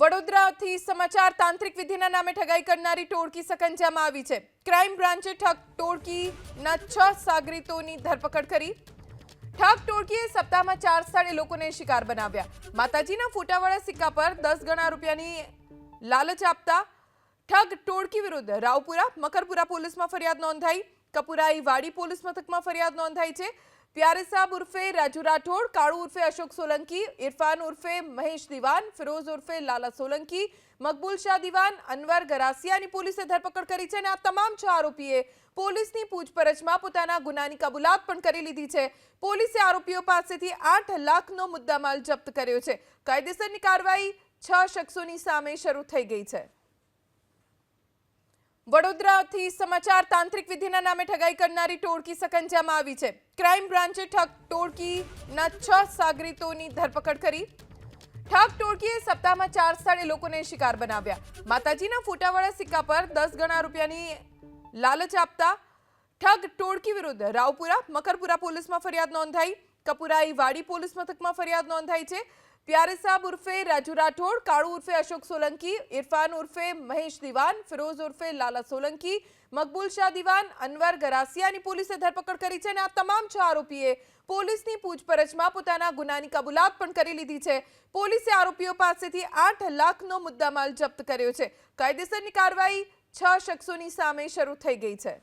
વડોદરાથી સમાચાર, તાંત્રિક વિધિના નામે ઠગાઈ કરનારી ટોળકી સકંજામાં આવી છે. ક્રાઇમ બ્રાન્ચે ઠગ ટોળકીના છ સાગરીતોની ધરપકડ કરી. ઠગ ટોળકીએ સપ્તાહમાં ચાર સ્થળે લોકોને શિકાર બનાવ્યા. માતાજીના ફોટાવાળા સિક્કા પર દસ ગણા રૂપિયાની લાલચ આપતા ઠગ ટોળકી વિરુદ્ધ રાવપુરા, મકરપુરા પોલીસમાં ફરિયાદ નોંધાઈ. કપુરાઈ વાડી પોલીસ મથકમાં ફરિયાદ નોંધાઈ છે. પ્યારે સાબ ઉર્ફે રાજુ રાઠોડ, કાળુ ઉર્ફે અશોક સોલંકી, ઇરફાન ઉર્ફે મહેશ દિવાન, ફિરોઝ ઉર્ફે લાલા સોલંકી, મકબૂલ શાહ દિવાન, અનવર ગરાસિયાની પોલીસે ધરપકડ કરી છે અને આ તમામ છ આરોપીએ પોલીસની પૂછપરછમાં પોતાના ગુનાની કબૂલાત પણ કરી લીધી છે. પોલીસે આરોપીઓ પાસેથી આઠ લાખનો મુદ્દામાલ જપ્ત કર્યો છે. કાયદેસરની કાર્યવાહી છ શખ્સોની સામે શરૂ થઈ ગઈ છે. વડોદરાથી સમાચાર તાંત્રિક વિધિના નામે ઠગાઈ કરનારી ટોળકી સકંજામાં આવી છે. ક્રાઇમ બ્રાન્ચે ઠગ ટોળકીના છ સાગરીતોની ધરપકડ કરી. ઠગ ટોળકીએ સપ્તાહમાં ચાર સ્થળે લોકોને શિકાર બનાવ્યા. માતાજીના ફોટાવાળા સિક્કા પર દસ ગણા રૂપિયાની લાલચ આપતા ઠગ ટોળકી વિરુદ્ધ રાવપુરા, મકરપુરા પોલીસમાં ફરિયાદ નોંધાઈ. કપુરાઈ વાડી પોલીસ મથકમાં ફરિયાદ નોંધાઈ છે. પ્યારે સાબ ઉર્ફે રાજુ રાઠોડ, કાળુ ઉર્ફે અશોક સોલંકી, ઇરફાન ઉર્ફે મહેશ દિવાન, ફિરોઝ ઉર્ફે લાલા સોલંકી, મકબૂલ શાહ દિવાન, અનવર ગરાસિયાની પોલીસે ધરપકડ કરી છે અને આ તમામ છ આરોપીએ પોલીસની પૂછપરછમાં પોતાના ગુનાની કબૂલાત પણ કરી લીધી છે. પોલીસે આરોપીઓ પાસેથી આઠ લાખનો મુદ્દામાલ જપ્ત કર્યો છે. કાયદેસરની કાર્યવાહી છ શખ્સોની સામે શરૂ થઈ ગઈ છે.